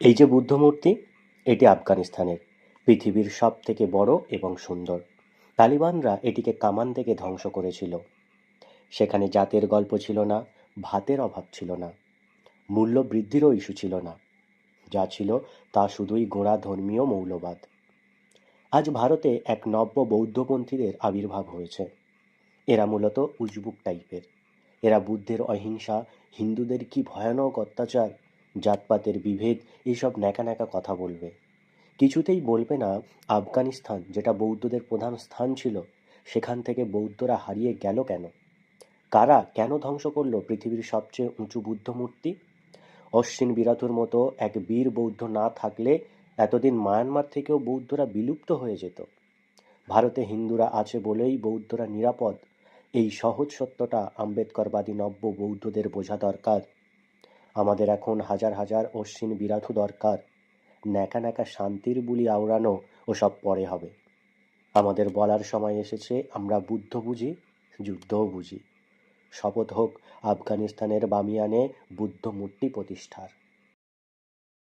এই যে বুদ্ধ মূর্তি এটি আফগানিস্তানের পৃথিবীর সব থেকে বড় এবং সুন্দর। তালিবানরা এটিকে কামান থেকে ধ্বংস করেছিল। সেখানে জাতের গল্প ছিল না, ভাতের অভাব ছিল না, মূল্য বৃদ্ধিরও ইস্যু ছিল না। যা ছিল তা শুধুই গোড়া ধর্মীয় মৌলবাদ। আজ ভারতে এক নব্য বৌদ্ধপন্থীদের আবির্ভাব হয়েছে। এরা মূলত উজবুক টাইপের। এরা বুদ্ধের অহিংসা, হিন্দুদের কি ভয়ানক অত্যাচার জাতপাতের বিভেদ এইসব ন্যাকা ন্যাকা কথা বলবে। কিছুতেই বলবে না আফগানিস্তান, যেটা বৌদ্ধদের প্রধান স্থান ছিল, সেখান থেকে বৌদ্ধরা হারিয়ে গেল কেন? কারা কেন ধ্বংস করল পৃথিবীর সবচেয়ে উঁচু বুদ্ধ মূর্তি অশ্বিন বিরাতুর মতো এক বীর বৌদ্ধ না থাকলে এতদিন মায়ানমার থেকেও বৌদ্ধরা বিলুপ্ত হয়ে যেত। ভারতে হিন্দুরা আছে বলেই বৌদ্ধরা নিরাপদ। এই সহজ সত্যটা আম্বেদকরবাদী নব্য বৌদ্ধদের বোঝা দরকার। আমাদের এখন হাজার হাজার অশ্বিন বিরাধু দরকার। ন্যাকা ন্যাকা শান্তির বুলি আওড়ানো ওসব পরে হবে। আমাদের বলার সময় এসেছে, আমরা বুদ্ধ বুঝি, যুদ্ধও বুঝি। শপথ হোক আফগানিস্তানের বামিয়ানে বুদ্ধ মূর্তি প্রতিষ্ঠার।